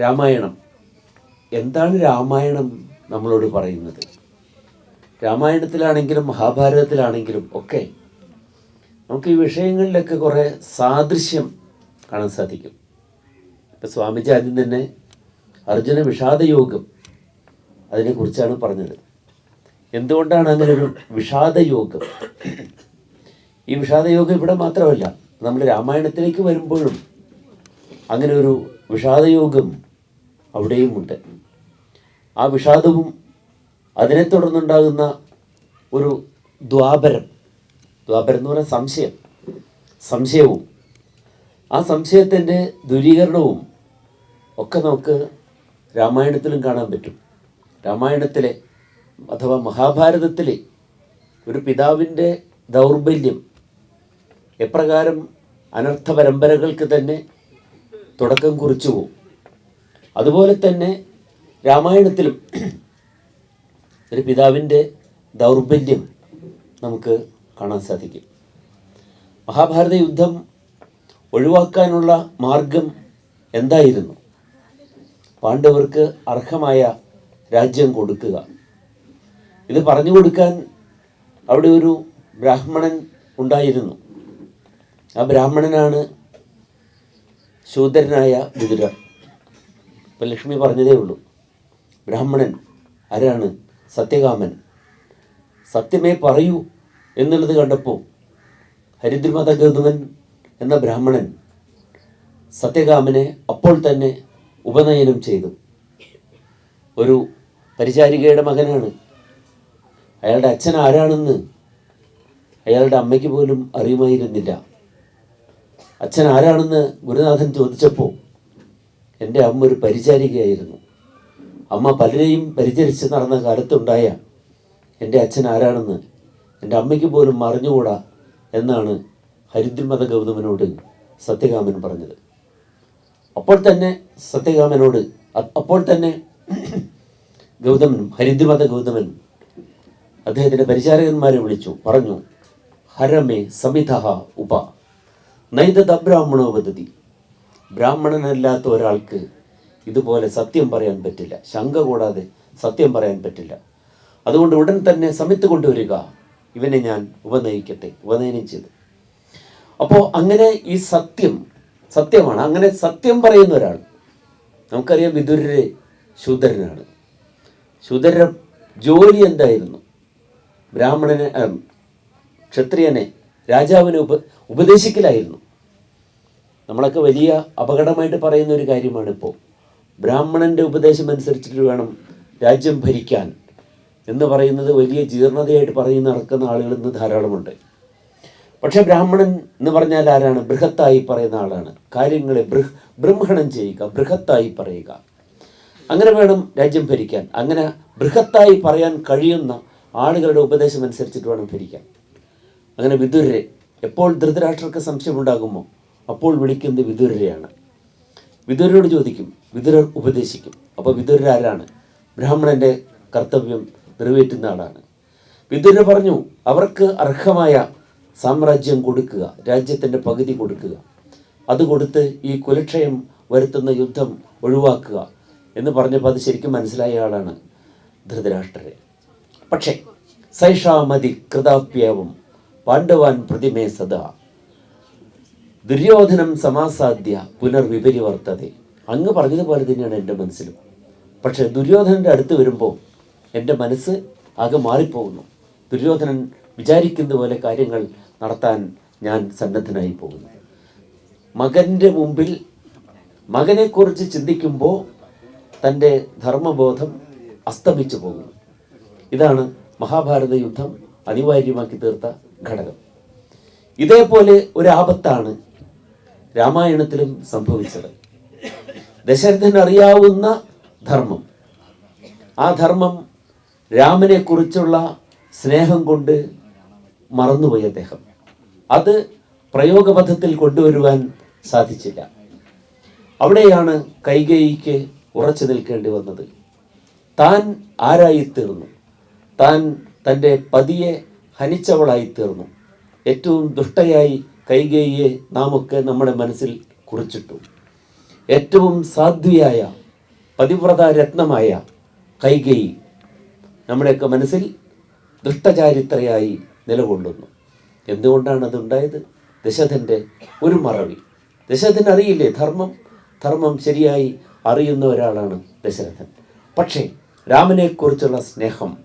രാമായണം. എന്താണ് രാമായണം നമ്മളോട് പറയുന്നത്? രാമായണത്തിലാണെങ്കിലും മഹാഭാരതത്തിലാണെങ്കിലും ഒക്കെ നമുക്ക് ഈ വിഷയങ്ങളിലൊക്കെ കുറേ സാദൃശ്യം കാണാൻ സാധിക്കും. ഇപ്പം സ്വാമിജി ആദ്യം തന്നെ അർജുന വിഷാദയോഗം അതിനെക്കുറിച്ചാണ് പറഞ്ഞത്. എന്തുകൊണ്ടാണ് അങ്ങനെ ഒരു വിഷാദയോഗം? ഈ വിഷാദയോഗം ഇവിടെ മാത്രമല്ല നമ്മൾ രാമായണത്തിലേക്ക് വരുമ്പോഴും അങ്ങനെ ഒരു വിഷാദയോഗം അവിടെയുമുണ്ട്. ആ വിഷാദവും അതിനെ തുടർന്നുണ്ടാകുന്ന ഒരു ദ്വാപരം ദ്വാപരം എന്ന് പറഞ്ഞാൽ സംശയം സംശയവും ആ സംശയത്തിന്റെ ദുരീകരണവും ഒക്കെ നമുക്ക് രാമായണത്തിലും കാണാൻ പറ്റും. രാമായണത്തിലെ അഥവാ മഹാഭാരതത്തിലെ ഒരു പിതാവിന്റെ ദൗർബല്യം എപ്രകാരം അനർത്ഥ പരമ്പരകൾക്ക് തന്നെ തുടക്കം കുറിച്ചു പോകും അതുപോലെ തന്നെ രാമായണത്തിലും ഒരു പിതാവിന്റെ ദൗർബല്യം നമുക്ക് കാണാൻ സാധിക്കും. മഹാഭാരത യുദ്ധം ഒഴിവാക്കാനുള്ള മാർഗം എന്തായിരുന്നു? പാണ്ഡവർക്ക് അർഹമായ രാജ്യം കൊടുക്കുക. ഇത് പറഞ്ഞു കൊടുക്കാൻ അവിടെ ഒരു ബ്രാഹ്മണൻ ഉണ്ടായിരുന്നു. ആ ബ്രാഹ്മണനാണ് ശൂദ്രനായ വിതുരർ ഇപ്പം ലക്ഷ്മി പറഞ്ഞതേ ഉള്ളൂ. ബ്രാഹ്മണൻ ആരാണ്? സത്യകാമൻ. സത്യമേ പറയൂ എന്നുള്ളത് കണ്ടപ്പോൾ ഹരിദ്രമത എന്ന ബ്രാഹ്മണൻ സത്യകാമനെ അപ്പോൾ തന്നെ ഉപനയനം ചെയ്തു. ഒരു പരിചാരികയുടെ മകനാണ്. അയാളുടെ അച്ഛൻ ആരാണെന്ന് അയാളുടെ അമ്മയ്ക്ക് പോലും അറിയുമായിരുന്നില്ല. അച്ഛൻ ആരാണെന്ന് ഗുരുനാഥൻ ചോദിച്ചപ്പോൾ എന്റെ അമ്മ ഒരു പരിചാരികയായിരുന്നു. അമ്മ പലരെയും പരിചരിച്ച് നടന്ന കാലത്തുണ്ടായ എന്റെ അച്ഛൻ ആരാണെന്ന് എന്റെ അമ്മയ്ക്ക് പോലും അറിഞ്ഞുകൂടാ എന്നാണ് ഹരിദ്രമത ഗൗതമനോട് സത്യകാമൻ പറഞ്ഞത്. അപ്പോൾ തന്നെ സത്യകാമനോട് അപ്പോൾ തന്നെ ഗൗതമനും ഹരിദ്രമത ഗൗതമൻ അദ്ദേഹത്തിന്റെ പരിചാരകന്മാരെ വിളിച്ചു പറഞ്ഞു ഹരമേ സമിത ഉപ നൈതദബ്രാഹ്മണോ വദതി. ബ്രാഹ്മണനല്ലാത്ത ഒരാൾക്ക് ഇതുപോലെ സത്യം പറയാൻ പറ്റില്ല. ശങ്ക കൂടാതെ സത്യം പറയാൻ പറ്റില്ല. അതുകൊണ്ട് ഉടൻ തന്നെ സമിത്ത് കൊണ്ടുവരിക. ഇവനെ ഞാൻ ഉപനയിക്കട്ടെ ഉപനയനം ചെയ്തു. അപ്പോൾ അങ്ങനെ ഈ സത്യം സത്യമാണ്. അങ്ങനെ സത്യം പറയുന്ന ഒരാൾ നമുക്കറിയാം വിദുരരെ ശൂദ്രനാണ്. ശൂദ്ര ജോലി എന്തായിരുന്നു? ബ്രാഹ്മണനെ ക്ഷത്രിയനെ രാജാവിനെ ഉപ ഉപദേശിക്കലായിരുന്നു. നമ്മളൊക്കെ വലിയ അപകടമായിട്ട് പറയുന്ന ഒരു കാര്യമാണ് ഇപ്പോൾ ബ്രാഹ്മണന്റെ ഉപദേശം അനുസരിച്ചിട്ട് വേണം രാജ്യം ഭരിക്കാൻ എന്ന് പറയുന്നത് വലിയ ജീർണതയായിട്ട് പറയുന്ന നടക്കുന്ന ആളുകൾ ഇന്ന് ധാരാളമുണ്ട്. പക്ഷെ ബ്രാഹ്മണൻ എന്ന് പറഞ്ഞാൽ ആരാണ്? ബൃഹത്തായി പറയുന്ന ആളാണ്. കാര്യങ്ങളെ ബൃഹ് ബ്രഹ്മണം ചെയ്യുക ബൃഹത്തായി പറയുക. അങ്ങനെ വേണം രാജ്യം ഭരിക്കാൻ. അങ്ങനെ ബൃഹത്തായി പറയാൻ കഴിയുന്ന ആളുകളുടെ ഉപദേശം അനുസരിച്ചിട്ട് വേണം ഭരിക്കാൻ. അങ്ങനെ വിദുരരെ എപ്പോൾ ധൃതരാഷ്ട്രർക്ക് സംശയമുണ്ടാകുമോ? അപ്പോൾ വിളിക്കുന്നത് വിദുരരെയാണ് വിദുരരോട് ചോദിക്കും വിദുരർ ഉപദേശിക്കും. അപ്പോൾ വിദുരരാരാണ് ബ്രാഹ്മണന്റെ കർത്തവ്യം നിറവേറ്റുന്ന ആളാണ്. വിദുരർ പറഞ്ഞു അവർക്ക് അർഹമായ സാമ്രാജ്യം കൊടുക്കുക രാജ്യത്തിന്റെ പകുതി കൊടുക്കുക. അത് കൊടുത്ത് ഈ കുലക്ഷയം വരുത്തുന്ന യുദ്ധം ഒഴിവാക്കുക എന്ന് പറഞ്ഞപ്പോൾ അത് ശരിക്കും മനസ്സിലായ ആളാണ് ധൃതരാഷ്ട്രരെ. പക്ഷേ സൈഷാമതി കൃതാപ്യവും പാണ്ഡവാൻ പ്രതിമേ സദാ ദുര്യോധനം സമാസാധ്യ പുനർവിപരിവർത്തത. അങ്ങ് പറഞ്ഞതുപോലെ തന്നെയാണ് എന്റെ മനസ്സിലും. പക്ഷേ ദുര്യോധനന്റെ അടുത്ത് വരുമ്പോൾ എന്റെ മനസ്സ് ആകെ മാറിപ്പോകുന്നു. ദുര്യോധനൻ വിചാരിക്കുന്ന പോലെ കാര്യങ്ങൾ നടത്താൻ ഞാൻ സന്നദ്ധനായി പോകുന്നു. മകന്റെ മുമ്പിൽ മകനെക്കുറിച്ച് ചിന്തിക്കുമ്പോൾ തന്റെ ധർമ്മബോധം അസ്തമിച്ചു പോകുന്നു. ഇതാണ് മഹാഭാരത യുദ്ധം അനിവാര്യമാക്കി തീർത്ത ഘടകം. ഇതേപോലെ ഒരു ആപത്താണ് രാമായണത്തിലും സംഭവിച്ചത്. ദശരഥൻ അറിയാവുന്ന ധർമ്മം. ആ ധർമ്മം രാമനെ കുറിച്ചുള്ള സ്നേഹം കൊണ്ട് മറന്നുപോയി അദ്ദേഹം. അത് പ്രയോഗപഥത്തിൽ കൊണ്ടുവരുവാൻ സാധിച്ചില്ല. അവിടെയാണ് കൈകേയിക്ക് ഉറച്ചു നിൽക്കേണ്ടി വന്നത്. താൻ ആരായിത്തീർന്നു? താൻ തന്റെ പതിയെ ഹനിച്ചവളായിത്തീർന്നു. ഏറ്റവും ദുഷ്ടയായി കൈകേയിയെ നാമൊക്കെ നമ്മുടെ മനസ്സിൽ കുറിച്ചിട്ടു. ഏറ്റവും സാധ്വിയായ പതിവ്രത രത്നമായ കൈകേയി നമ്മുടെയൊക്കെ മനസ്സിൽ ദൃഷ്ടചാരിത്രയായി നിലകൊള്ളുന്നു. എന്തുകൊണ്ടാണ് അതുണ്ടായത്? ദശരഥന്റെ ഒരു മറവി. ദശരഥൻ അറിയില്ലേ ധർമ്മം? ധർമ്മം ശരിയായി അറിയുന്ന ഒരാളാണ് ദശരഥൻ. പക്ഷേ രാമനെക്കുറിച്ചുള്ള സ്നേഹം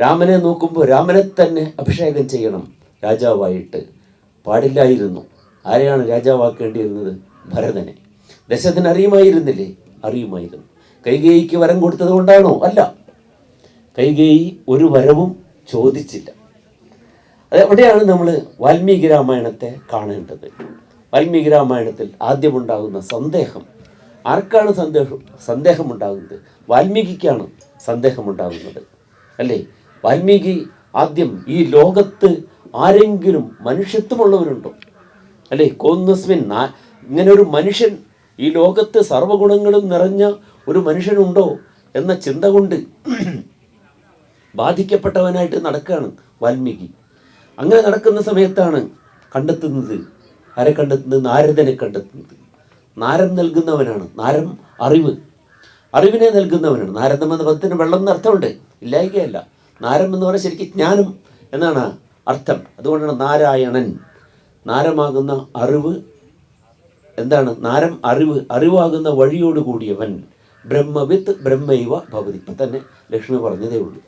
രാമനെ നോക്കുമ്പോൾ രാമനെ തന്നെ അഭിഷേകം ചെയ്യണം രാജാവായിട്ട് പാടില്ലായിരുന്നു. ആരെയാണ് രാജാവാക്കേണ്ടിയിരുന്നത്? ഭരതനെ. ദശരഥൻ അറിയുമായിരുന്നില്ലേ അറിയുമായിരുന്നു. കൈകേയിക്ക് വരം കൊടുത്തത് കൊണ്ടാണോ? അല്ല. കൈകേയി ഒരു വരവും ചോദിച്ചില്ല. അത് എവിടെയാണ് നമ്മൾ വാൽമീകി രാമായണത്തെ കാണേണ്ടത്? വാൽമീകി രാമായണത്തിൽ ആദ്യമുണ്ടാകുന്ന സന്ദേഹം. ആർക്കാണ് സന്ദേഹം? സന്ദേഹമുണ്ടാകുന്നത്. വാൽമീകിക്കാണ് സന്ദേഹമുണ്ടാകുന്നത്. അല്ലേ? വാൽമീകി ആദ്യം ഈ ലോകത്ത് ആരെങ്കിലും മനുഷ്യത്വമുള്ളവരുണ്ടോ? അല്ലേ കോന്നസ്മിൻ ഇങ്ങനെ ഒരു മനുഷ്യൻ ഈ ലോകത്ത് സർവഗുണങ്ങളും നിറഞ്ഞ ഒരു മനുഷ്യനുണ്ടോ എന്ന ചിന്ത കൊണ്ട് ബാധിക്കപ്പെട്ടവനായിട്ട് നടക്കുകയാണ് വാൽമീകി. അങ്ങനെ നടക്കുന്ന സമയത്താണ് കണ്ടെത്തുന്നത്. ആരെ കണ്ടെത്തുന്നത്? നാരദനെ കണ്ടെത്തുന്നത്. നാരം നൽകുന്നവനാണ്. നാരം അറിവ്. അറിവിനെ നൽകുന്നവനാണ്. നാരദം എന്ന പദത്തിന് വെള്ളം എന്നർത്ഥമുണ്ട്. ഇല്ലായികയല്ല. നാരം എന്ന് പറഞ്ഞാൽ ശരിക്കും ജ്ഞാനം എന്നാണ് അർത്ഥം. അതുകൊണ്ടാണ് നാരായണൻ. നാരമാകുന്ന അറിവ് എന്താണ്? നാരം അറിവ് അറിവാകുന്ന വഴിയോട് കൂടിയവൻ. ബ്രഹ്മവിത്ത് ബ്രഹ്മൈവ ഭവതി. ഇപ്പം തന്നെ ലക്ഷ്മി പറഞ്ഞതേ ഉള്ളൂ.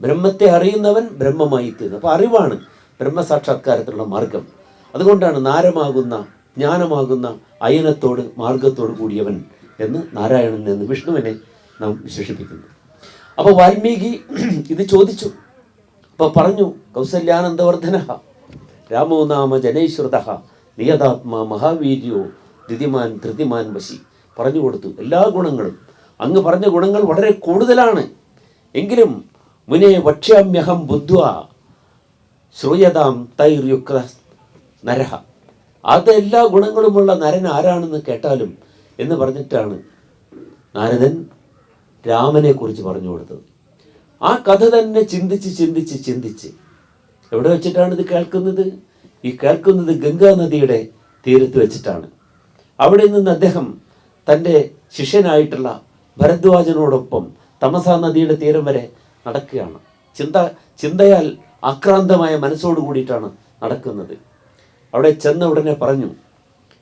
ബ്രഹ്മത്തെ അറിയുന്നവൻ ബ്രഹ്മമായി തീർന്നു അപ്പോൾ അറിവാണ് ബ്രഹ്മസാക്ഷാത്കാരത്തിലുള്ള മാർഗം. അതുകൊണ്ടാണ് നാരമാകുന്ന ജ്ഞാനമാകുന്ന അയനത്തോട് മാർഗത്തോട് കൂടിയവൻ എന്ന് നാരായണൻ എന്ന് വിഷ്ണുവിനെ നാം വിശേഷിപ്പിക്കുന്നു. അപ്പോൾ വാൽമീകി ഇത് ചോദിച്ചു. അപ്പോൾ പറഞ്ഞു കൗസല്യാനന്ദവർദ്ധന രാമോ നാമ ജനൈശ്രുത നിയതാത്മാ മഹാവീര്യോ ധൃതിമാൻ ധൃതിമാൻ വശി. പറഞ്ഞു കൊടുത്തു. എല്ലാ ഗുണങ്ങളും. അങ്ങ് പറഞ്ഞ ഗുണങ്ങൾ വളരെ കൂടുതലാണ്. എങ്കിലും മുനെ വക്ഷ്യാമ്യഹം ബുദ്ധ്വ ശ്രൂയതാം തൈർയുക്ത നരഹ അത് എല്ലാ ഗുണങ്ങളുമുള്ള നരൻ ആരാണെന്ന് കേട്ടാലും എന്ന് പറഞ്ഞിട്ടാണ് നാരദൻ രാമനെക്കുറിച്ച് പറഞ്ഞു കൊടുത്തത്. ആ കഥ തന്നെ ചിന്തിച്ച് ചിന്തിച്ച് ചിന്തിച്ച്. എവിടെ വെച്ചിട്ടാണ് ഇത് കേൾക്കുന്നത്? ഈ കേൾക്കുന്നത് ഗംഗാ നദിയുടെ തീരത്ത് വെച്ചിട്ടാണ്. അവിടെ നിന്ന് അദ്ദേഹം തന്റെ ശിഷ്യനായിട്ടുള്ള ഭരദ്വാജനോടൊപ്പം തമസാ നദിയുടെ തീരം വരെ നടക്കുകയാണ്. ചിന്ത ചിന്തയാൽ ആക്രാന്തമായ മനസ്സോട് കൂടിയിട്ടാണ് നടക്കുന്നത്. അവിടെ ചെന്ന ഉടനെ പറഞ്ഞു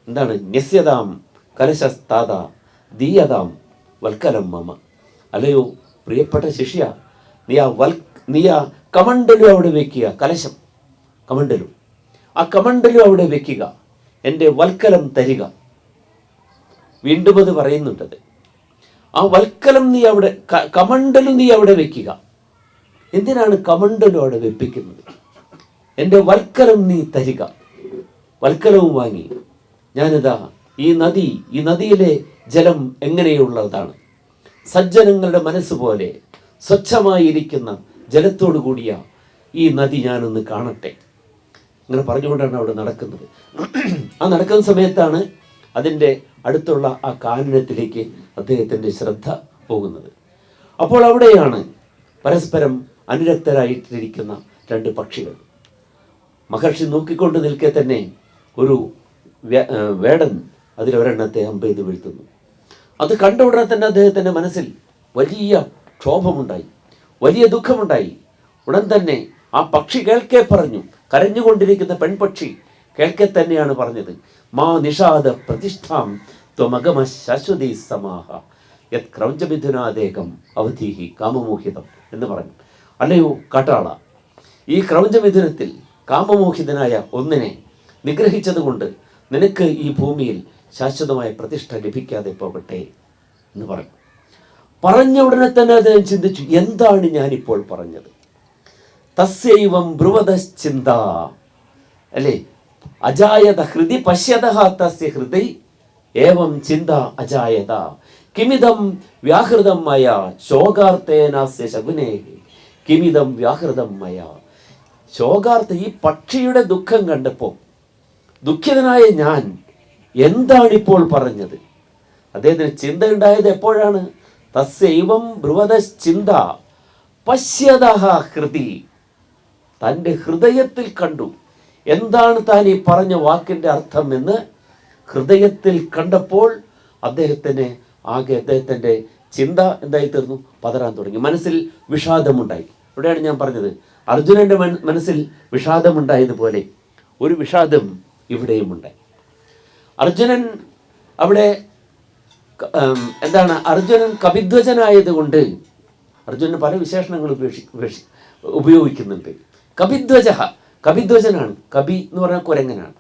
എന്താണ്? ന്യസ്യതാം കലശസ്താത ദീയതാം വൽക്കലം മമ. അല്ലയോ പ്രിയപ്പെട്ട ശിഷ്യ നീ ആ വൽ നീ ആ കമണ്ടലു അവിടെ വെക്കുക കലശം കമണ്ടലു ആ കമണ്ടലു അവിടെ വെക്കുക എന്റെ വൽക്കലം തരിക. വീണ്ടും അത് പറയുന്നുണ്ടത് ആ വൽക്കലം നീ അവിടെ കമണ്ടലും നീ അവിടെ വെക്കുക. എന്തിനാണ് കമണ്ടലു അവിടെ വെപ്പിക്കുന്നത്? എന്റെ വൽക്കലം നീ തരിക. വൽക്കലവും വാങ്ങി. ഞാനിതാ ഈ നദി ഈ നദിയിലെ ജലം എങ്ങനെയുള്ളതാണ്? സജ്ജനങ്ങളുടെ മനസ്സ് പോലെ സ്വച്ഛമായിരിക്കുന്ന ജലത്തോടു കൂടിയ ഈ നദി ഞാനൊന്ന് കാണട്ടെ. അങ്ങനെ പറഞ്ഞുകൊണ്ടാണ് അവിടെ നടക്കുന്നത്. ആ നടക്കുന്ന സമയത്താണ് അതിന്റെ അടുത്തുള്ള ആ കാനനത്തിലേക്ക് അദ്ദേഹത്തിന്റെ ശ്രദ്ധ പോകുന്നത്. അപ്പോൾ അവിടെയാണ് പരസ്പരം അനുരക്തരായിട്ടിരിക്കുന്ന രണ്ട് പക്ഷികൾ. മഹർഷി നോക്കിക്കൊണ്ട് നിൽക്കെ തന്നെ ഒരു വേടൻ അതിലൊരെണ്ണത്തെ അമ്പെയ്ത് വീഴ്ത്തുന്നു. അത് കണ്ട ഉടനെ തന്നെ അദ്ദേഹത്തിന്റെ മനസ്സിൽ വലിയ ക്ഷോഭമുണ്ടായി. വലിയ ദുഃഖമുണ്ടായി. ഉടൻ തന്നെ ആ പക്ഷി കേൾക്കെ പറഞ്ഞു. കരഞ്ഞുകൊണ്ടിരിക്കുന്ന പെൺപക്ഷി കേൾക്കെ തന്നെയാണ് പറഞ്ഞത്. മാ നിഷാദ പ്രതിഷ്ഠാം ത്വമഗമ ശാശ്വതി സമാഹ. യത് ക്രൗഞ്ചമിഥുനാദേകം അവധീഹി കാമമോഹിതം എന്ന് പറഞ്ഞു. അല്ലയോ കാട്ടാള. ഈ ക്രൗഞ്ചമിഥുനത്തിൽ കാമമോഹിതനായ ഒന്നിനെ നിഗ്രഹിച്ചതുകൊണ്ട് നിനക്ക് ഈ ഭൂമിയിൽ ശാശ്വതമായ പ്രതിഷ്ഠ ലഭിക്കാതെ പോകട്ടെ എന്ന് പറഞ്ഞു. പറഞ്ഞ ഉടനെ തന്നെ അദ്ദേഹം ചിന്തിച്ചു എന്താണ് ഞാനിപ്പോൾ പറഞ്ഞത്? തസ്യൈവം ബ്രുവതശ്ചിന്ത അല്ലേ? അജായത ഹൃദി പശ്യത തസ്യ ഹൃദയ ഏവം ചിന്ത അജായത. കിമിതം വ്യാഹൃതം മയ ശോകാർത്ഥേനാസ്യ ശകുനേ. കിമിതം വ്യാഹൃതം മയ. ശോകാർത്ഥ ഈ പക്ഷിയുടെ ദുഃഖം കണ്ടപ്പോൾ ദുഃഖിതനായ ഞാൻ എന്താണിപ്പോൾ പറഞ്ഞത്? അദ്ദേഹത്തിന് ചിന്ത ഉണ്ടായത് എപ്പോഴാണ്? തസ്യൈവം ബ്രുവതശ്ചിന്ത പശ്യതഹ ഹൃതി തന്റെ ഹൃദയത്തിൽ കണ്ടു. എന്താണ് താൻ ഈ പറഞ്ഞ വാക്കിന്റെ അർത്ഥം എന്ന് ഹൃദയത്തിൽ കണ്ടപ്പോൾ അദ്ദേഹത്തിന് ആകെ അദ്ദേഹത്തിന്റെ ചിന്ത എന്തായി തീർന്നു പതറാൻ തുടങ്ങി. മനസ്സിൽ വിഷാദമുണ്ടായി. ഇവിടെയാണ് ഞാൻ പറഞ്ഞത്. അർജുനന്റെ മനസ്സിൽ വിഷാദമുണ്ടായതുപോലെ ഒരു വിഷാദം ഇവിടെയും ഉണ്ടായി അർജുനൻ അവിടെ എന്താണ് അർജുനൻ കവിധ്വജനായതുകൊണ്ട് അർജുനൻ പല വിശേഷണങ്ങൾ ഉപേക്ഷി ഉപേക്ഷി ഉപയോഗിക്കുന്നുണ്ട്. കവിധ്വജ കവിധ്വജനാണ് കവി എന്ന് പറഞ്ഞാൽ കുരങ്ങനാണ്.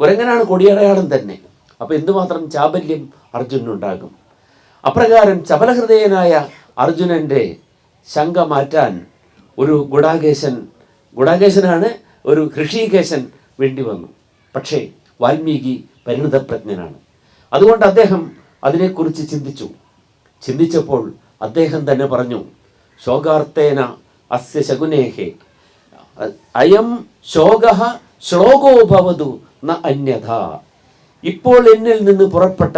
കുരങ്ങനാണ് കൊടിയടയാളം തന്നെ. അപ്പോൾ എന്തുമാത്രം ചാബല്യം അർജുനുണ്ടാകും അപ്രകാരം ചപലഹൃദയനായ അർജുനന്റെ ശങ്ക മാറ്റാൻ ഒരു ഗുഡാകേശൻ ഗുഡാകേശനാണ് ഒരു ഋഷികേശൻ വേണ്ടി വന്നു. പക്ഷേ വാൽമീകി പരിണിതപ്രജ്ഞനാണ്. അതുകൊണ്ട് അദ്ദേഹം അതിനെക്കുറിച്ച് ചിന്തിച്ചു. ചിന്തിച്ചപ്പോൾ അദ്ദേഹം തന്നെ പറഞ്ഞു ശോകാർത്തേന അസ്യ ശകുനേഹേ. അയം ശോക ശ്ലോകോ ഭവതു ന അന്യഥ. ഇപ്പോൾ എന്നിൽ നിന്ന് പുറപ്പെട്ട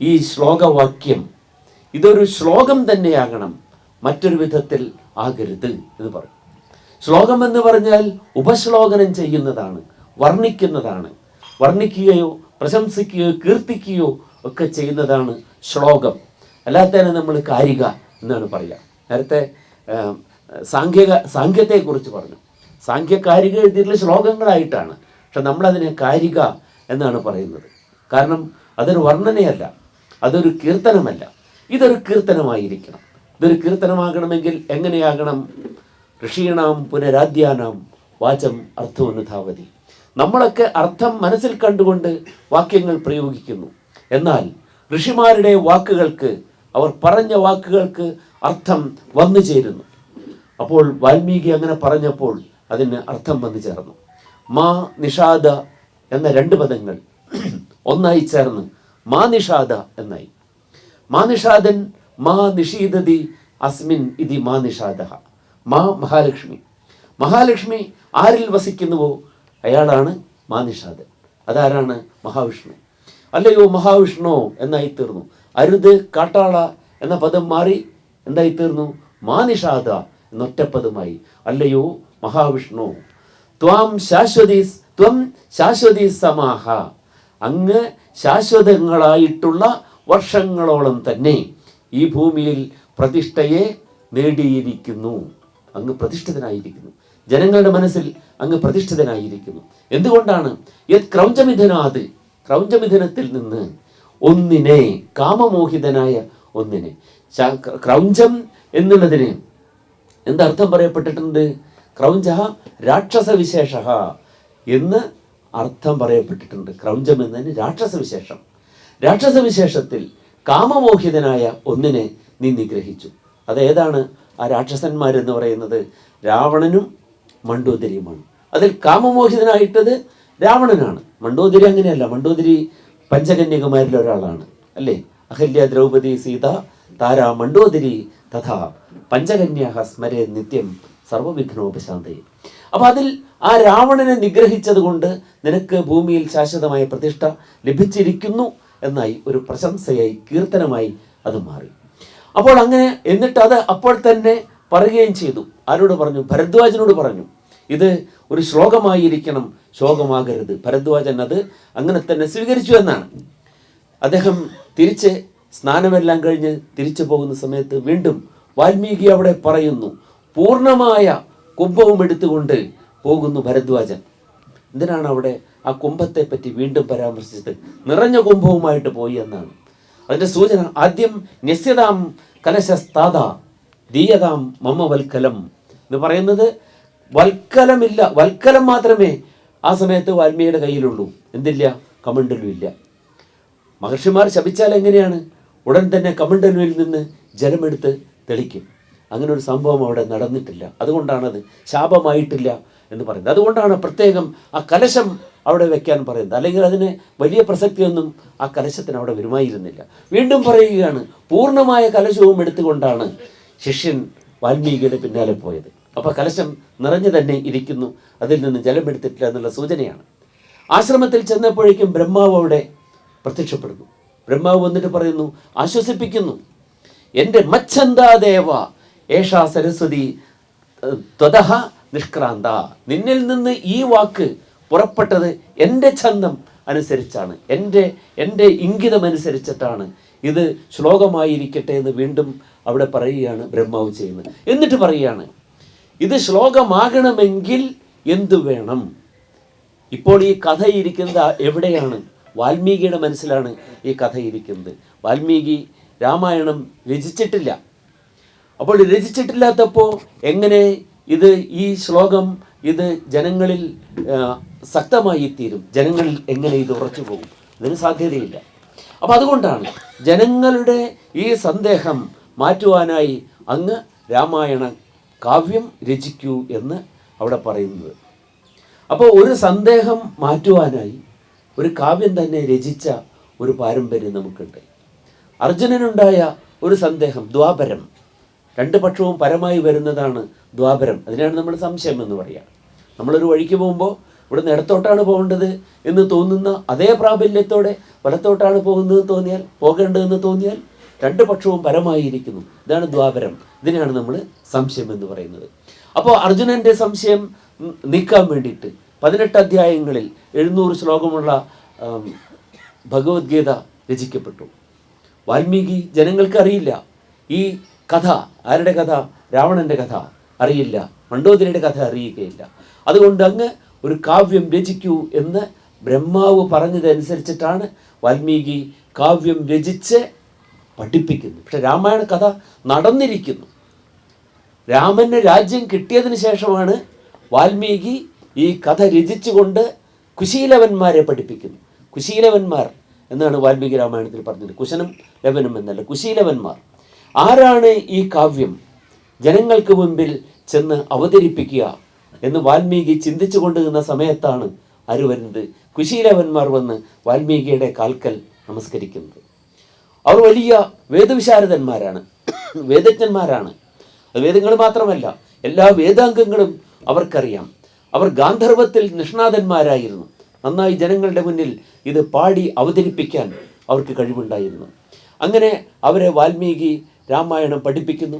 ഈ ശ്ലോകവാക്യം ഇതൊരു ശ്ലോകം തന്നെയാകണം മറ്റൊരു വിധത്തിൽ ആകരുത് എന്ന് പറയും. ശ്ലോകം എന്ന് പറഞ്ഞാൽ ഉപശ്ലോകനം ചെയ്യുന്നതാണ് വർണിക്കുന്നതാണ്. വർണിക്കുകയോ പ്രശംസിക്കുകയോ കീർത്തിക്കുകയോ ഒക്കെ ചെയ്യുന്നതാണ് ശ്ലോകം. അല്ലാത്തതിനെ നമ്മൾ കാരിക എന്നാണ് പറയുക. നേരത്തെ സാങ്കേക സാങ്കേത്യത്തെക്കുറിച്ച് പറഞ്ഞു. സാങ്കേകാരിക എഴുതിയിട്ടുള്ള ശ്ലോകങ്ങളായിട്ടാണ്. പക്ഷെ നമ്മളതിനെ കാരിക എന്നാണ് പറയുന്നത്. കാരണം അതൊരു വർണനയല്ല. അതൊരു കീർത്തനമല്ല. ഇതൊരു കീർത്തനമായിരിക്കണം. ഇതൊരു കീർത്തനമാകണമെങ്കിൽ എങ്ങനെയാകണം? ഋഷീണാം പുനരാധ്യാനം വാചം അർത്ഥമനുധാവതി. നമ്മളൊക്കെ അർത്ഥം മനസ്സിൽ കണ്ടുകൊണ്ട് വാക്യങ്ങൾ പ്രയോഗിക്കുന്നു. എന്നാൽ ഋഷിമാരുടെ വാക്കുകൾക്ക് അവർ പറഞ്ഞ വാക്കുകൾക്ക് അർത്ഥം വന്നു ചേരുന്നു. അപ്പോൾ വാൽമീകി അങ്ങനെ പറഞ്ഞപ്പോൾ അതിന് അർത്ഥം വന്നു ചേർന്നു. മാ നിഷാദ എന്ന രണ്ട് പദങ്ങൾ ഒന്നായി ചേർന്ന് മാ നിഷാദ എന്നായി. മാ നിഷാദൻ മാ നിഷീദതി അസ്മിൻ ഇതി മാ നിഷാദ മാ മഹാലക്ഷ്മി. മഹാലക്ഷ്മി ആരിൽ വസിക്കുന്നുവോ? അയാളാണ് മാ നിഷാദൻ. അതാരാണ്? മഹാവിഷ്ണു. അല്ലയോ മഹാവിഷ്ണു എന്നായി തീർന്നു അരുത് കാട്ടാള എന്ന പദം മാറി എന്തായി തീർന്നു മാ നിഷാദ എന്നൊറ്റപ്പദമായി. അല്ലയോ മഹാവിഷ്ണു. ത്വാം ശാശ്വതി ത്വം ശാശ്വതി സമാഹ. അങ്ങ് ശാശ്വതങ്ങളായിട്ടുള്ള വർഷങ്ങളോളം തന്നെ ഈ ഭൂമിയിൽ പ്രതിഷ്ഠയെ നേടിയിരിക്കുന്നു. അങ്ങ് പ്രതിഷ്ഠിതനായിരിക്കുന്നു. ജനങ്ങളുടെ മനസ്സിൽ അങ്ങ് പ്രതിഷ്ഠിതനായിരിക്കുന്നു. എന്തുകൊണ്ടാണ്? യത് ക്രൗഞ്ചമിഥനാത് ക്രൗഞ്ചമിഥനത്തിൽ നിന്ന് ഒന്നിനെ കാമമോഹിതനായ ഒന്നിനെ. ക്രൗഞ്ചം എന്നുള്ളതിന് എന്തർത്ഥം പറയപ്പെട്ടിട്ടുണ്ട്? ക്രൗഞ്ച രാക്ഷസ വിശേഷ എന്ന് അർത്ഥം പറയപ്പെട്ടിട്ടുണ്ട്. ക്രൗഞ്ചം എന്നതിന് രാക്ഷസവിശേഷം. രാക്ഷസവിശേഷത്തിൽ രാക്ഷസ വിശേഷത്തിൽ കാമമോഹിതനായ ഒന്നിനെ നീ നിഗ്രഹിച്ചു. അതേതാണ് ആ രാക്ഷസന്മാരെന്ന് പറയുന്നത്? രാവണനും മണ്ടോദരിയുമാണ്. അതിൽ കാമമോഹിതനായിട്ടത് രാവണനാണ്. മണ്ടോദരി അങ്ങനെയല്ല. മണ്ടോദരി പഞ്ചകന്യകമാരിൽ ഒരാളാണ്. അല്ലേ? അഹല്യ ദ്രൗപദി സീത താര മണ്ടോദരി തഥാ പഞ്ചകന്യാഹ സ്മരേ നിത്യം സർവവിഘ്നോപശാന്തയെ അപ്പോൾ അതിൽ ആ രാവണനെ നിഗ്രഹിച്ചത് കൊണ്ട് നിനക്ക് ഭൂമിയിൽ ശാശ്വതമായ പ്രതിഷ്ഠ ലഭിച്ചിരിക്കുന്നു എന്നായി ഒരു പ്രശംസയായി കീർത്തനമായി അത് മാറി. അപ്പോൾ അങ്ങനെ എന്നിട്ട് അത് അപ്പോൾ തന്നെ പറയുകയും ചെയ്തു. ആരോട് പറഞ്ഞു? ഭരദ്വാജിനോട് പറഞ്ഞു. ഇത് ഒരു ശ്ലോകമായിരിക്കണം. ശോകമാകരുത്. ഭരദ്വാജൻ അത് അങ്ങനെ തന്നെ സ്വീകരിച്ചു എന്നാണ്. അദ്ദേഹം തിരിച്ച് സ്നാനമെല്ലാം കഴിഞ്ഞ് തിരിച്ചു പോകുന്ന സമയത്ത് വീണ്ടും വാൽമീകി അവിടെ പറയുന്നു പൂർണമായ കുംഭവും എടുത്തുകൊണ്ട് പോകുന്നു ഭരദ്വാജൻ. എന്തിനാണ് അവിടെ ആ കുംഭത്തെ പറ്റി വീണ്ടും പരാമർശിച്ചത്? നിറഞ്ഞ കുംഭവുമായിട്ട് പോയി എന്നാണ്. അതിന്റെ സൂചന ആദ്യം ന്യസ്യതാം കലശസ്താത ദീയതാം മമ്മവൽക്കലം എന്ന് പറയുന്നത് വൽക്കലമില്ല. വൽക്കലം മാത്രമേ ആ സമയത്ത് വാൽമീകിയുടെ കയ്യിലുള്ളൂ. എന്തില്ല? കമണ്ടലും ഇല്ല. മഹർഷിമാർ ശപിച്ചാൽ എങ്ങനെയാണ്? ഉടൻ തന്നെ കമണ്ടലുവിൽ നിന്ന് ജലമെടുത്ത് തെളിക്കും. അങ്ങനെ ഒരു സംഭവം അവിടെ നടന്നിട്ടില്ല. അതുകൊണ്ടാണത് ശാപമായിട്ടില്ല എന്ന് പറയുന്നത്. അതുകൊണ്ടാണ് പ്രത്യേകം ആ കലശം അവിടെ വെക്കാൻ പറയുന്നത്. അല്ലെങ്കിൽ അതിന് വലിയ പ്രസക്തിയൊന്നും ആ കലശത്തിന് അവിടെ വരുമായിരുന്നില്ല. വീണ്ടും പറയുകയാണ് പൂർണമായ കലശവും എടുത്തുകൊണ്ടാണ് ശിഷ്യൻ വാൽമീകിയുടെ പിന്നാലെ പോയത്. അപ്പോൾ കലശം നിറഞ്ഞു തന്നെ ഇരിക്കുന്നു. അതിൽ നിന്ന് ജലമെടുത്തിട്ടില്ല എന്നുള്ള സൂചനയാണ്. ആശ്രമത്തിൽ ചെന്നപ്പോഴേക്കും ബ്രഹ്മാവ് അവിടെ പ്രത്യക്ഷപ്പെടുന്നു. ബ്രഹ്മാവ് വന്നിട്ട് പറയുന്നു ആശ്വസിപ്പിക്കുന്നു. എന്റെ മച്ഛന്താദേവ ഏഷാ സരസ്വതി ത്വതഹ നിഷ്ക്രാന്ത. നിന്നിൽ നിന്ന് ഈ വാക്ക് പുറപ്പെട്ടത് എന്റെ ഛന്തം അനുസരിച്ചാണ്. എന്റെ എന്റെ ഇംഗിതം അനുസരിച്ചിട്ടാണ്. ഇത് ശ്ലോകമായിരിക്കട്ടെ എന്ന് വീണ്ടും അവിടെ പറയുകയാണ് ബ്രഹ്മാവ് ചെയ്യുന്നത്. എന്നിട്ട് പറയുകയാണ് ഇത് ശ്ലോകമാകണമെങ്കിൽ എന്തു വേണം? ഇപ്പോൾ ഈ കഥ ഇരിക്കുന്നത് എവിടെയാണ്? വാൽമീകിയുടെ മനസ്സിലാണ് ഈ കഥ ഇരിക്കുന്നത് വാൽമീകി രാമായണം രചിച്ചിട്ടില്ല. അപ്പോൾ രചിച്ചിട്ടില്ലാത്തപ്പോൾ എങ്ങനെ ഇത് ഈ ശ്ലോകം ഇത് ജനങ്ങളിൽ ശക്തമായി തീരും ജനങ്ങളിൽ എങ്ങനെ ഇത് ഉറച്ചു പോകും? ഇതിന് സാധ്യതയില്ല. അപ്പം അതുകൊണ്ടാണ് ജനങ്ങളുടെ ഈ സന്ദേഹം മാറ്റുവാനായി അങ്ങ് രാമായണ കാവ്യം രചിക്കൂ എന്ന് അവിടെ പറയുന്നത്. അപ്പോൾ ഒരു സന്ദേഹം മാറ്റുവാനായി ഒരു കാവ്യം തന്നെ രചിച്ച ഒരു പാരമ്പര്യം നമുക്കുണ്ട്. അർജുനനുണ്ടായ ഒരു സന്ദേഹം ദ്വാപരം. രണ്ട് പക്ഷവും പരമായി വരുന്നതാണ് ദ്വാപരം. അതിനാണ് നമ്മൾ സംശയം എന്ന് പറയുക നമ്മളൊരു വഴിക്ക് പോകുമ്പോൾ ഇവിടുന്ന് ഇടത്തോട്ടാണ് പോകേണ്ടത് എന്ന് തോന്നുന്ന അതേ പ്രാബല്യത്തോടെ വലത്തോട്ടാണ് പോകുന്നത് തോന്നിയാൽ പോകേണ്ടതെന്ന് തോന്നിയാൽ രണ്ട് പക്ഷവും പരമായിരിക്കുന്നു. ഇതാണ് ദ്വാപരം. ഇതിനാണ് നമ്മൾ സംശയം എന്ന് പറയുന്നത്. അപ്പോൾ അർജുനന്റെ സംശയം നീക്കാൻ വേണ്ടിയിട്ട് പതിനെട്ട് അധ്യായങ്ങളിൽ എഴുന്നൂറ് ശ്ലോകമുള്ള ഭഗവത്ഗീത രചിക്കപ്പെട്ടു. വാൽമീകി ജനങ്ങൾക്ക് അറിയില്ല. ഈ കഥ ആരുടെ കഥ? രാവണന്റെ കഥ അറിയില്ല. മണ്ടോദരിയുടെ കഥ അറിയുകയില്ല. അതുകൊണ്ട് അങ്ങ് ഒരു കാവ്യം രചിക്കൂ എന്ന് ബ്രഹ്മാവ് പറഞ്ഞതനുസരിച്ചിട്ടാണ് വാൽമീകി കാവ്യം രചിച്ച് പഠിപ്പിക്കുന്നത് പക്ഷെ രാമായണ കഥ നടന്നിരിക്കുന്നു. രാമന് രാജ്യം കിട്ടിയതിന് ശേഷമാണ് വാൽമീകി ഈ കഥ രചിച്ചുകൊണ്ട് കുശീലവന്മാരെ പഠിപ്പിക്കുന്നു. കുശീലവന്മാർ എന്നാണ് വാൽമീകി രാമായണത്തിൽ പറഞ്ഞത് കുശനം ലവനം എന്നല്ല കുശീലവന്മാർ. ആരാണ് ഈ കാവ്യം ജനങ്ങൾക്ക് മുമ്പിൽ ചെന്ന് അവതരിപ്പിക്കുക എന്ന് വാൽമീകി ചിന്തിച്ചു കൊണ്ടിരുന്ന സമയത്താണ് ആര് വരുന്നത് കുശീലവന്മാർ വന്ന് വാൽമീകിയുടെ കാൽക്കൽ നമസ്കരിക്കുന്നത്. അവർ വലിയ വേദവിശാരദന്മാരാണ്. വേദജ്ഞന്മാരാണ്. വേദങ്ങൾ മാത്രമല്ല എല്ലാ വേദാംഗങ്ങളും അവർക്കറിയാം. അവർ ഗാന്ധർവത്തിൽ നിഷ്ണാതന്മാരായിരുന്നു. നന്നായി ജനങ്ങളുടെ മുന്നിൽ ഇത് പാടി അവതരിപ്പിക്കാൻ അവർക്ക് കഴിവുണ്ടായിരുന്നു. അങ്ങനെ അവരെ വാൽമീകി രാമായണം പഠിപ്പിക്കുന്നു.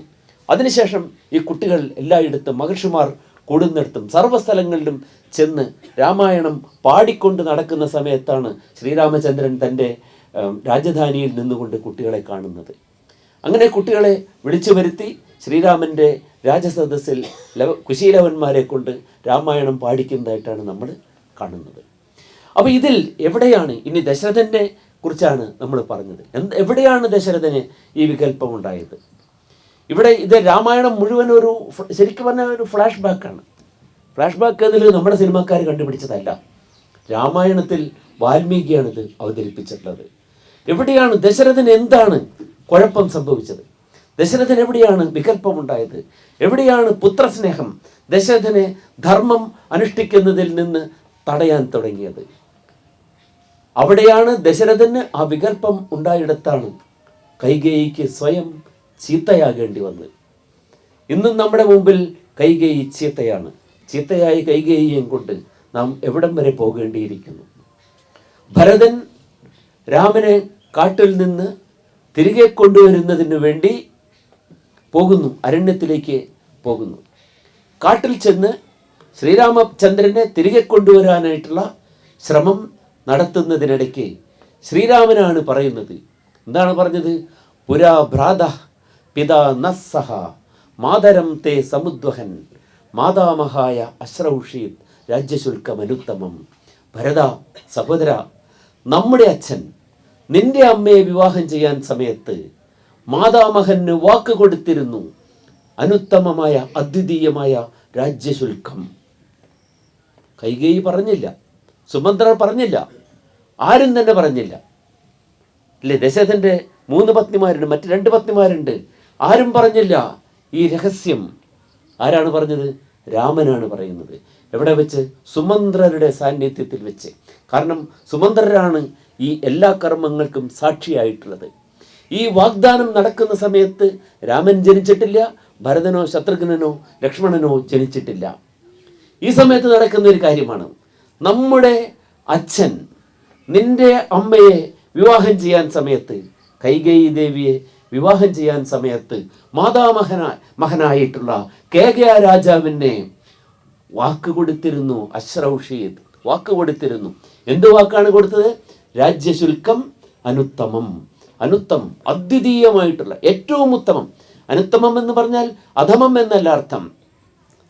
അതിനുശേഷം ഈ കുട്ടികൾ എല്ലായിടത്തും മഹർഷിമാർ കൂടുന്നിടത്തും സർവസ്ഥലങ്ങളിലും ചെന്ന് രാമായണം പാടിക്കൊണ്ട് നടക്കുന്ന സമയത്താണ് ശ്രീരാമചന്ദ്രൻ തന്റെ രാജധാനിയിൽ നിന്നുകൊണ്ട് കുട്ടികളെ കാണുന്നത്. അങ്ങനെ കുട്ടികളെ വിളിച്ചു വരുത്തി ശ്രീരാമന്റെ രാജസദസ്സിൽ ലവ കുശീലവന്മാരെ കൊണ്ട് രാമായണം പാടിക്കുന്നതായിട്ടാണ് നമ്മൾ കാണുന്നത്. അപ്പോൾ ഇതിൽ എവിടെയാണ് ഇനി ദശരഥന്റെ കുറിച്ചാണ് നമ്മൾ പറഞ്ഞത്. എന്ത് എവിടെയാണ് ദശരഥന് ഈ വികല്പം ഉണ്ടായത് ഇവിടെ ഇത് രാമായണം മുഴുവൻ ഒരു ശരിക്കും പറഞ്ഞാൽ ഒരു ഫ്ലാഷ് ബാക്കാണ് ഫ്ലാഷ് ബാക്ക് എന്നതിൽ നമ്മുടെ സിനിമാക്കാർ കണ്ടുപിടിച്ചതല്ല. രാമായണത്തിൽ വാൽമീകിയാണിത് അവതരിപ്പിച്ചിട്ടുള്ളത്. എവിടെയാണ് ദശരഥന് എന്താണ് കുഴപ്പം സംഭവിച്ചത്? ദശരഥൻ എവിടെയാണ് വികല്പമുണ്ടായത്? എവിടെയാണ് പുത്രസ്നേഹം? ദശരഥനെ ധർമ്മം അനുഷ്ഠിക്കുന്നതിൽ നിന്ന് തടയാൻ തുടങ്ങിയത്. അവിടെയാണ് ദശരഥന് ആ വികല്പം ഉണ്ടായിടത്താണ് കൈകേയിക്ക് സ്വയം ചീത്തയാകേണ്ടി വന്നത്. ഇന്നും നമ്മുടെ മുമ്പിൽ കൈകേയി ചീത്തയാണ്. ചീത്തയായ കൈകേയിയും കൊണ്ട് നാം എവിടം വരെ പോകേണ്ടിയിരിക്കുന്നു? ഭരതൻ രാമനെ കാട്ടിൽ നിന്ന് തിരികെ കൊണ്ടുവരുന്നതിന് വേണ്ടി പോകുന്നു അരണ്യത്തിലേക്ക് പോകുന്നു. കാട്ടിൽ ചെന്ന് ശ്രീരാമചന്ദ്രനെ തിരികെ കൊണ്ടുവരാനായിട്ടുള്ള ശ്രമം നടത്തുന്നതിനിടയ്ക്ക് ശ്രീരാമനാണ് പറയുന്നത്. എന്താണ് പറഞ്ഞത്? പുരാ ഭ്രാത പിതാ നസ്സഹ മാതരം തേ സമുദ്വഹൻ മാതാമഹായ അശ്രൗഷീത് രാജ്യശുൽക്കമനുത്തമം ഭരത സഹോദര നമ്മുടെ അച്ഛൻ നിന്റെ അമ്മയെ വിവാഹം ചെയ്യാൻ സമയത്ത് മാതാമഹന് വാക്ക് കൊടുത്തിരുന്നു. അനുത്തമമായ അദ്വിതീയമായ രാജ്യശുൽക്കം. കൈകേയി പറഞ്ഞില്ല. സുമന്ത്ര പറഞ്ഞില്ല. ആരും തന്നെ പറഞ്ഞില്ല. അല്ലേ ദശരഥന്റെ മൂന്ന് പത്നിമാരുണ്ട് മറ്റ് രണ്ട് പത്നിമാരുണ്ട്. ആരും പറഞ്ഞില്ല. ഈ രഹസ്യം ആരാണ് പറഞ്ഞത്? രാമനാണ് പറയുന്നത്. എവിടെ വെച്ച്? സുമന്ത്രരുടെ സാന്നിധ്യത്തിൽ വെച്ച്. കാരണം സുമന്ത്രരാണ് ഈ എല്ലാ കർമ്മങ്ങൾക്കും സാക്ഷിയായിട്ടുള്ളത്. ഈ വാഗ്ദാനം നടക്കുന്ന സമയത്ത് രാമൻ ജനിച്ചിട്ടില്ല ഭരതനോ ശത്രുഘ്നനോ ലക്ഷ്മണനോ ജനിച്ചിട്ടില്ല. ഈ സമയത്ത് നടക്കുന്ന ഒരു കാര്യമാണ്. നമ്മുടെ അച്ഛൻ നിന്റെ അമ്മയെ വിവാഹം ചെയ്യാൻ സമയത്ത് കൈകേയി ദേവിയെ വിവാഹം ചെയ്യാൻ സമയത്ത് മാതാമഹന മഹനായിട്ടുള്ള കേകയ രാജാവിനെ വാക്ക് കൊടുത്തിരുന്നു അശ്രൗഷീദ്. വാക്ക് കൊടുത്തിരുന്നു. എന്ത് വാക്കാണ് കൊടുത്തത്? രാജ്യശുൽക്കം അനുത്തമം. അനുത്തമം അദ്വിതീയമായിട്ടുള്ള ഏറ്റവും ഉത്തമം. അനുത്തമം എന്ന് പറഞ്ഞാൽ അധമം എന്നല്ല അർത്ഥം.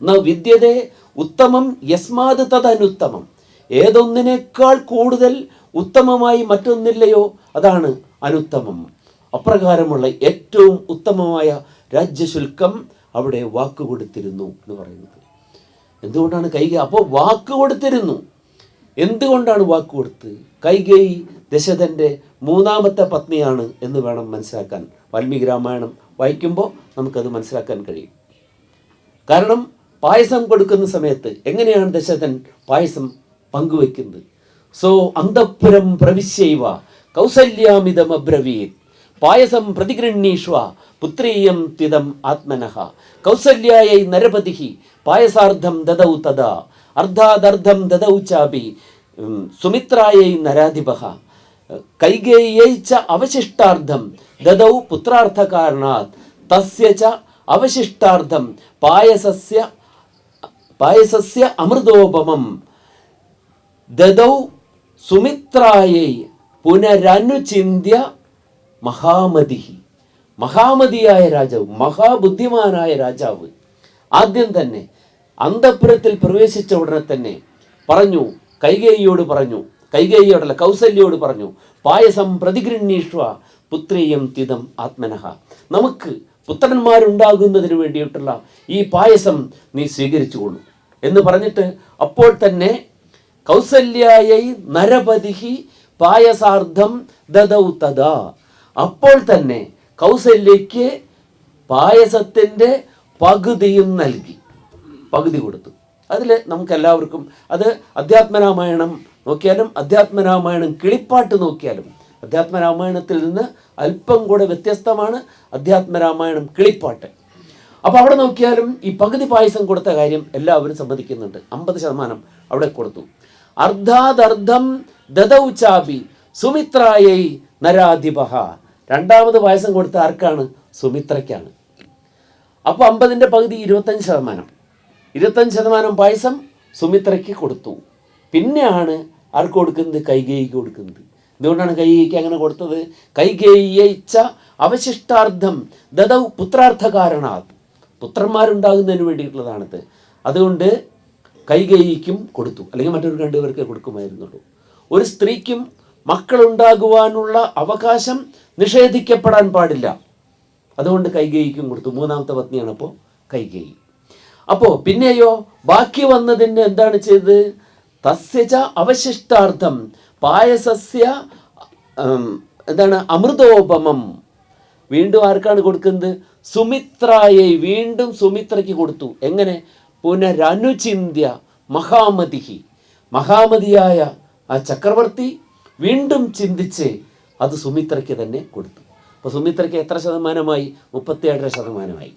ന വിദ്യതെ ഉത്തമം യസ്മാത് തത് അനുത്തമം ഏതൊന്നിനേക്കാൾ കൂടുതൽ ഉത്തമമായി മറ്റൊന്നില്ലയോ അതാണ് അനുത്തമം. അപ്രകാരമുള്ള ഏറ്റവും ഉത്തമമായ രാജ്യശുൽക്കം അവിടെ വാക്കുകൊടുത്തിരുന്നു എന്ന് പറയുന്നത്. എന്തുകൊണ്ടാണ് കൈക അപ്പോൾ വാക്ക് കൊടുത്തിരുന്നു. എന്തുകൊണ്ടാണ് വാക്ക് കൊടുത്ത്? കൈകേയി ദശരഥന്റെ മൂന്നാമത്തെ പത്നിയാണ് എന്ന് വേണം മനസ്സിലാക്കാൻ. വാൽമീകി രാമായണം വായിക്കുമ്പോൾ നമുക്കത് മനസ്സിലാക്കാൻ കഴിയും. കാരണം പായസം കൊടുക്കുന്ന സമയത്ത് എങ്ങനെയാണ് ദശരഥൻ പായസം പങ്കുവെക്കുന്നത്? സോ അന്തപുരം പ്രവിശ്യവ കൗസല്യാമിതം അബ്രവീത് പായസം പ്രതിഗൃഹീഷ്വ പുത്രീയം തിതം ആത്മനഃ കൗസല്യായൈ നരപതി പായസാർദ്ധം ദദൗ തദാ. അർദ്ധാദർദ്ധം ദദൗ ചാപി. സുമിത്രായൈ നരാധിപ കൈകേയ്യൈ ച അവശിഷ്ടാർത്ഥം ദദൗ പുത്രാർത്ഥകാരണാത്. തസ്യ ച അവശിഷ്ടാർത്ഥം പായസസ്യ പായസസ്യ അമൃതോപമം. ദദൗ സുമിത്രായൈ പുനരനുചിന്യ മഹാമതി മഹാമതിയായ രാജാവ് മഹാബുദ്ധിമാനായ രാജാവ് ആദ്യം തന്നെ അന്തപുരത്തിൽ പ്രവേശിച്ച ഉടനെ തന്നെ പറഞ്ഞു കൈകേയിയോട് പറഞ്ഞു കൈകേയിയോടല്ല കൗസല്യോട് പറഞ്ഞു പായസം പ്രതിഗൃഹീഷ്വ പുത്രീയം തിതം ആത്മനഹ. നമുക്ക് പുത്രന്മാരുണ്ടാകുന്നതിന് വേണ്ടിയിട്ടുള്ള ഈ പായസം നീ സ്വീകരിച്ചുകൊള്ളൂ എന്ന് പറഞ്ഞിട്ട് അപ്പോൾ തന്നെ കൗസല്യായ നരപതിഹി പായസാർത്ഥം ദദൗ തദാ. അപ്പോൾ തന്നെ കൗസല്യയ്ക്ക് പായസത്തിന്റെ പകുതിയും നൽകി. പകുതി കൊടുത്തു. അതിൽ നമുക്കെല്ലാവർക്കും അത് അധ്യാത്മരാമായണം നോക്കിയാലും അധ്യാത്മരാമായണം കിളിപ്പാട്ട് നോക്കിയാലും അധ്യാത്മരാമായണത്തിൽ നിന്ന് അല്പം കൂടെ വ്യത്യസ്തമാണ് അധ്യാത്മരാമായണം കിളിപ്പാട്ട്. അപ്പോൾ അവിടെ നോക്കിയാലും ഈ പകുതി പായസം കൊടുത്ത കാര്യം എല്ലാവരും സമ്മതിക്കുന്നുണ്ട്. അമ്പത് ശതമാനം അവിടെ കൊടുത്തു. അർദ്ധാദർദ്ധം ദദൗ ചാപി സുമിത്രായൈ നരാധിപ രണ്ടാമത് പായസം കൊടുത്ത ആർക്കാണ്? സുമിത്രയ്ക്കാണ്. അപ്പോൾ അമ്പതിന്റെ പകുതി ഇരുപത്തഞ്ച് ശതമാനം. ഇരുപത്തഞ്ച് ശതമാനം പായസം സുമിത്രയ്ക്ക് കൊടുത്തു. പിന്നെയാണ് ആർക്ക് കൊടുക്കുന്നത്? കൈകേയിക്ക് കൊടുക്കുന്നത്. എന്തുകൊണ്ടാണ് കൈകേയിക്ക് അങ്ങനെ കൊടുത്തത്? കൈകേയിച്ച അവശിഷ്ടാർത്ഥം ദദൗ പുത്രാർത്ഥ കാരണ പുത്രന്മാരുണ്ടാകുന്നതിന് വേണ്ടിയിട്ടുള്ളതാണിത്. അതുകൊണ്ട് കൈകേയിക്കും കൊടുത്തു. അല്ലെങ്കിൽ മറ്റൊരു രണ്ടുപേർക്ക് കൊടുക്കുമായിരുന്നുള്ളൂ. ഒരു സ്ത്രീക്കും മക്കളുണ്ടാകുവാനുള്ള അവകാശം നിഷേധിക്കപ്പെടാൻ പാടില്ല. അതുകൊണ്ട് കൈകേയിക്കും കൊടുത്തു. മൂന്നാമത്തെ പത്നിയാണ് അപ്പോൾ കൈകേയി. അപ്പോൾ പിന്നെയോ ബാക്കി വന്നതിന് എന്താണ് ചെയ്തത്? തസ്യച അവശിഷ്ടാർത്ഥം പായസസ്യ എന്താണ് അമൃതോപമം. വീണ്ടും ആർക്കാണ് കൊടുക്കുന്നത്? സുമിത്രായെ വീണ്ടും സുമിത്രയ്ക്ക് കൊടുത്തു. എങ്ങനെ? പുനരനുചിന്ത്യ മഹാമതിഹി. മഹാമതിയായ ആ ചക്രവർത്തി വീണ്ടും ചിന്തിച്ച് അത് സുമിത്രയ്ക്ക് തന്നെ കൊടുത്തു. അപ്പോൾ സുമിത്രയ്ക്ക് എത്ര ശതമാനമായി? മുപ്പത്തിയേഴര ശതമാനമായി.